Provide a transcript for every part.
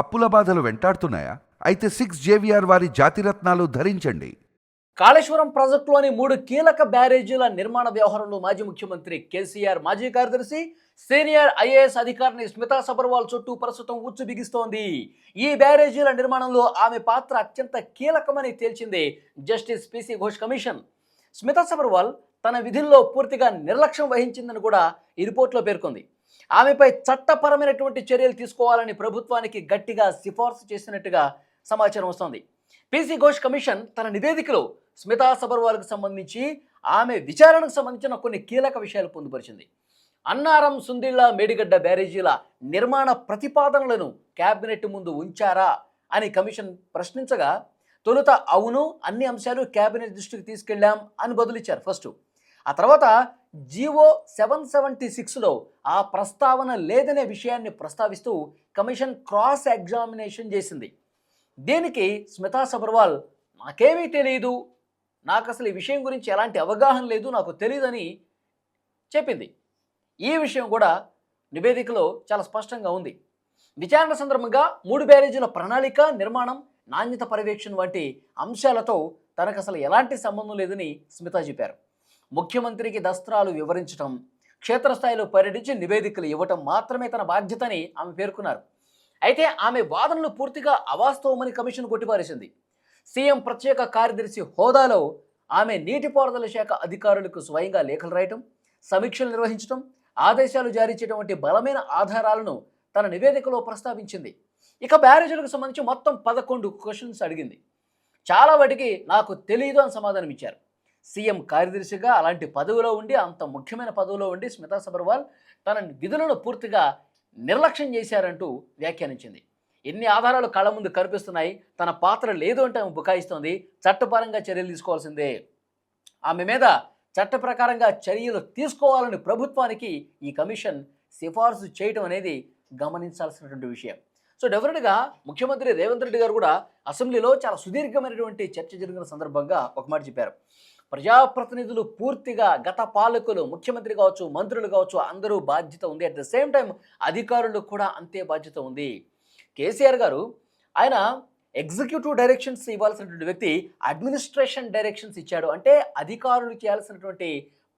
అప్పుల బాధలు వెంటాడుతున్నాయా? అయితే సిక్స్ జేవిఆర్ వారి జాతిరత్నాలు ధరించండి. కాళేశ్వరం ప్రాజెక్టులోని మూడు కీలక బ్యారేజీల నిర్మాణ వ్యవహారంలో మాజీ ముఖ్యమంత్రి కేసీఆర్ మాజీ కార్యదర్శి సీనియర్ ఐఏఎస్ అధికారిని స్మితా సబర్వాల్ చుట్టూ ప్రస్తుతం ఉచ్చు బిగిస్తోంది ఈ బ్యారేజీల నిర్మాణంలో ఆమె పాత్ర అత్యంత కీలకమని తేల్చింది justice PC Ghosh commission. Smita Sabharwal తన విధుల్లో పూర్తిగా నిర్లక్ష్యం వహించిందని కూడా ఈ రిపోర్ట్లో పేర్కొంది. ఆమెపై చట్టపరమైనటువంటి చర్యలు తీసుకోవాలని ప్రభుత్వానికి గట్టిగా సిఫార్సు చేసినట్టుగా సమాచారం వస్తోంది. పీసీ ఘోష్ కమిషన్ తన నివేదికలో స్మితా సబర్వాల్కు సంబంధించి ఆమె విచారణకు సంబంధించిన కొన్ని కీలక విషయాలు పొందుపరిచింది. అన్నారం సుందిళ్ళ మేడిగడ్డ బ్యారేజీల నిర్మాణ ప్రతిపాదనలను కేబినెట్ ముందు ఉంచారా అని కమిషన్ ప్రశ్నించగా తొలుత అవును అన్ని అంశాలు కేబినెట్ దృష్టికి తీసుకెళ్ళాం అని బదులిచ్చారు ఫస్ట్. ఆ తర్వాత జీవో సెవెన్ సెవెంటీ సిక్స్లో ఆ ప్రస్తావన లేదనే విషయాన్ని ప్రస్తావిస్తూ కమిషన్ క్రాస్ ఎగ్జామినేషన్ చేసింది. దీనికి స్మితా సబర్వాల్ నాకేమీ తెలియదు నాకు అసలు ఈ విషయం గురించి ఎలాంటి అవగాహన లేదు నాకు తెలియదని చెప్పింది. ఈ విషయం కూడా నివేదికలో చాలా స్పష్టంగా ఉంది. విచారణ సందర్భంగా మూడు బ్యారేజీల ప్రణాళిక నిర్మాణం నాణ్యత పర్యవేక్షణ వంటి అంశాలతో తనకు అసలు ఎలాంటి సంబంధం లేదని స్మిత చెప్పారు. ముఖ్యమంత్రికి దస్త్రాలు వివరించడం క్షేత్రస్థాయిలో పర్యటించి నివేదికలు ఇవ్వటం మాత్రమే తన బాధ్యతని ఆమె పేర్కొన్నారు. అయితే ఆమె వాదనలు పూర్తిగా అవాస్తవమని కమిషన్ కొట్టిపారేసింది. సీఎం ప్రత్యేక కార్యదర్శి హోదాలో ఆమె నీటిపారుదల శాఖ అధికారులకు స్వయంగా లేఖలు రాయటం సమీక్షలు నిర్వహించడం ఆదేశాలు జారీ చేయడం వంటి బలమైన ఆధారాలను తన నివేదికలో ప్రస్తావించింది. ఇక బ్యారేజీలకు సంబంధించి మొత్తం పదకొండు క్వశ్చన్స్ అడిగింది. చాలా వాటికి నాకు తెలియదు అని సమాధానం ఇచ్చారు సీఎం కార్యదర్శిగా అలాంటి పదవిలో ఉండి అంత ముఖ్యమైన పదవిలో ఉండి స్మితా సబర్వాల్ తన విధులను పూర్తిగా నిర్లక్ష్యం చేశారంటూ వ్యాఖ్యానించింది. ఎన్ని ఆధారాలు కళ్ళ ముందు కనిపిస్తున్నాయి తన పాత్ర లేదు అంటే ఆమె బుకాయిస్తోంది చట్టపరంగా చర్యలు తీసుకోవాల్సిందే. ఆమె మీద చట్ట ప్రకారంగా చర్యలు తీసుకోవాలని ప్రభుత్వానికి ఈ కమిషన్ సిఫార్సు చేయటం అనేది గమనించాల్సినటువంటి విషయం. సో డెఫినెట్గా ముఖ్యమంత్రి రేవంత్ రెడ్డి గారు కూడా అసెంబ్లీలో చాలా సుదీర్ఘమైనటువంటి చర్చ జరిగిన సందర్భంగా ఒక మాట చెప్పారు. ప్రజాప్రతినిధులు పూర్తిగా గత పాలకులు ముఖ్యమంత్రి కావచ్చు మంత్రులు కావచ్చు అందరూ బాధ్యత ఉంది. అట్ ద సేమ్ టైం అధికారులు కూడా అంతే బాధ్యత ఉంది. కేసీఆర్ గారు ఆయన ఎగ్జిక్యూటివ్ డైరెక్షన్స్ ఇవ్వాల్సినటువంటి వ్యక్తి అడ్మినిస్ట్రేషన్ డైరెక్షన్స్ ఇచ్చాడు. అంటే అధికారులు చేయాల్సినటువంటి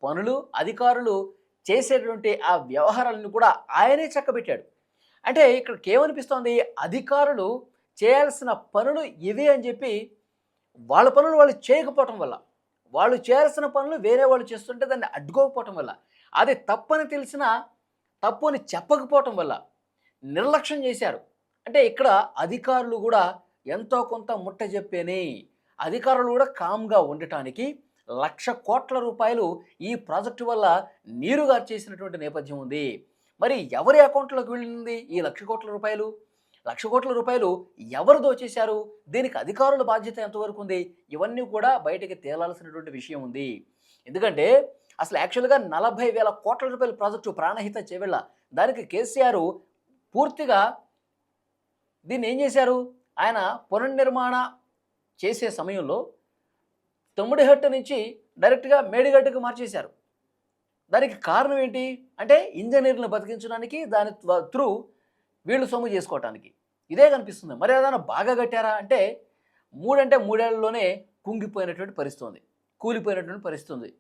పనులు అధికారులు చేసేటువంటి ఆ వ్యవహారాలను కూడా ఆయనే చక్కబెట్టాడు. అంటే ఇక్కడ కేవనిపిస్తోంది అధికారులు చేయాల్సిన పనులు ఇవే అని చెప్పి వాళ్ళ పనులు వాళ్ళు చేయకపోవటం వల్ల వాళ్ళు చేయాల్సిన పనులు వేరే వాళ్ళు చేస్తుంటే దాన్ని అడ్డుకోకపోవటం వల్ల అది తప్పని తెలిసిన తప్పు అని చెప్పకపోవటం వల్ల నిర్లక్ష్యం చేశారు. అంటే ఇక్కడ అధికారులు కూడా ఎంతో కొంత ముట్ట చెప్పేని అధికారులు కూడా కామ్గా ఉండటానికి లక్ష కోట్ల రూపాయలు ఈ ప్రాజెక్టు వల్ల నీరుగా చేసినటువంటి నేపథ్యం ఉంది. మరి ఎవరి అకౌంట్లోకి వెళ్ళింది? ఈ లక్ష కోట్ల రూపాయలు? లక్ష కోట్ల రూపాయలు ఎవరు దోచేశారు? దీనికి అధికారుల బాధ్యత ఎంతవరకు ఉంది? ఇవన్నీ కూడా బయటకి తేలాల్సినటువంటి విషయం ఉంది. ఎందుకంటే అసలు యాక్చువల్గా నలభై వేల కోట్ల రూపాయల ప్రాజెక్టు ప్రాణహిత చేవెళ్ళ. దానికి కేసీఆర్ పూర్తిగా దీన్ని ఏం చేశారు? ఆయన పునర్నిర్మాణ చేసే సమయంలో తొమ్మిడిహట్టు నుంచి డైరెక్ట్గా మేడిగడ్డకు మార్చేశారు. దానికి కారణం ఏంటి? అంటే ఇంజనీర్లను బతికించడానికి దాని త్రూ వీళ్ళు సొమ్ము చేసుకోవటానికి. ఇదే కనిపిస్తుంది. మరి ఏదైనా బాగా కట్టారా? అంటే మూడంటే మూడేళ్ళలోనే కుంగిపోయినటువంటి పరిస్థితి ఉంది కూలిపోయినటువంటి పరిస్థితి ఉంది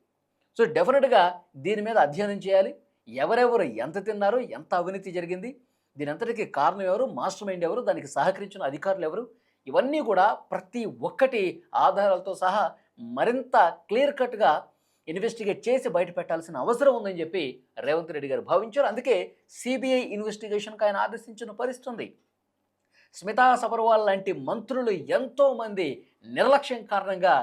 సో డెఫినెట్గా దీని మీద అధ్యయనం చేయాలి. ఎవరెవరు ఎంత తిన్నారు ఎంత అవినీతి జరిగింది దీని అంతటికి కారణం ఎవరు? మాస్టర్ మైండ్ ఎవరు? దానికి సహకరించిన అధికారులు ఎవరు? ఇవన్నీ కూడా ప్రతి ఒక్కటి ఆధారాలతో సహా మరింత క్లియర్ కట్గా ఇన్వెస్టిగేట్ చేసి బయట పెట్టాల్సిన అవసరం ఉందని చెప్పి రేవంత్ రెడ్డి గారు భావించారు. అందుకే సిబిఐ ఇన్వెస్టిగేషన్కి ఆయన ఆదేశించిన పరిస్థితి ఉంది స్మితా సబర్వాల్ లాంటి మంత్రులు ఎంతోమంది నిర్లక్ష్యం కారణంగా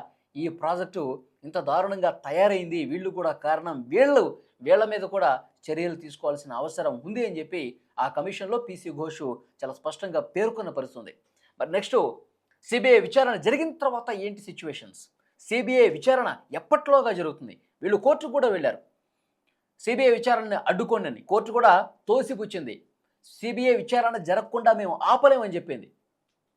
ఈ ప్రాజెక్టు ఇంత దారుణంగా తయారైంది. వీళ్ళు కూడా కారణం వీళ్ళు. వీళ్ళ మీద కూడా చర్యలు తీసుకోవాల్సిన అవసరం ఉంది అని చెప్పి ఆ కమిషన్లో పీసీ ఘోష్ చాలా స్పష్టంగా పేర్కొన్న పరిస్థితుంది. మరి నెక్స్ట్ సిబిఐ విచారణ జరిగిన తర్వాత ఏంటి సిచ్యువేషన్స్ సిబిఐ విచారణ ఎప్పట్లోగా జరుగుతుంది? వీళ్ళు కోర్టుకు కూడా వెళ్ళారు. సిబిఐ విచారణని అడ్డుకోండి కోర్టు కూడా తోసిపుచ్చింది. సిబిఐ విచారణ జరగకుండా మేము ఆపలేమని చెప్పింది.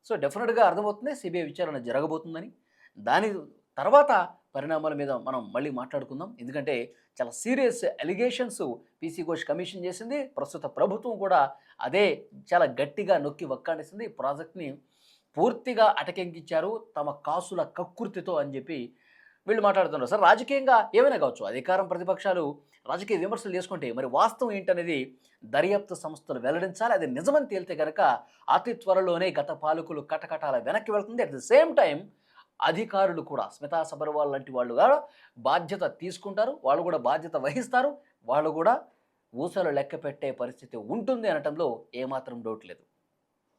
సో డెఫినెట్గా అర్థమవుతుంది సిబిఐ విచారణ జరగబోతుందని. దాని తర్వాత పరిణామాల మీద మనం మళ్ళీ మాట్లాడుకుందాం. ఎందుకంటే చాలా serious allegations PC Ghosh commission చేసింది. ప్రస్తుత ప్రభుత్వం కూడా అదే చాలా గట్టిగా నొక్కి వక్కాడేసింది ఈ ప్రాజెక్ట్ని పూర్తిగా అటకెంకించారు తమ కాసుల కక్కుర్తితో అని చెప్పి వీళ్ళు మాట్లాడుతున్నారు. సార్ రాజకీయంగా ఏమైనా కావచ్చు? అధికారం ప్రతిపక్షాలు రాజకీయ విమర్శలు చేసుకుంటే మరి వాస్తవం ఏంటనేది దర్యాప్తు సంస్థలు వెల్లడించాలి? అది నిజమని తేలితే కనుక అతి త్వరలోనే గత పాలకులు కటకటాల వెనక్కి వెళ్తుంది. అట్ ద సేమ్ టైం అధికారులు కూడా స్మితా సబర్వాల్ లాంటి వాళ్ళు కూడా బాధ్యత తీసుకుంటారు. వాళ్ళు కూడా బాధ్యత వహిస్తారు. వాళ్ళు కూడా ఊసలు లెక్క పెట్టే పరిస్థితి ఉంటుంది అనటంలో ఏమాత్రం డౌట్ లేదు.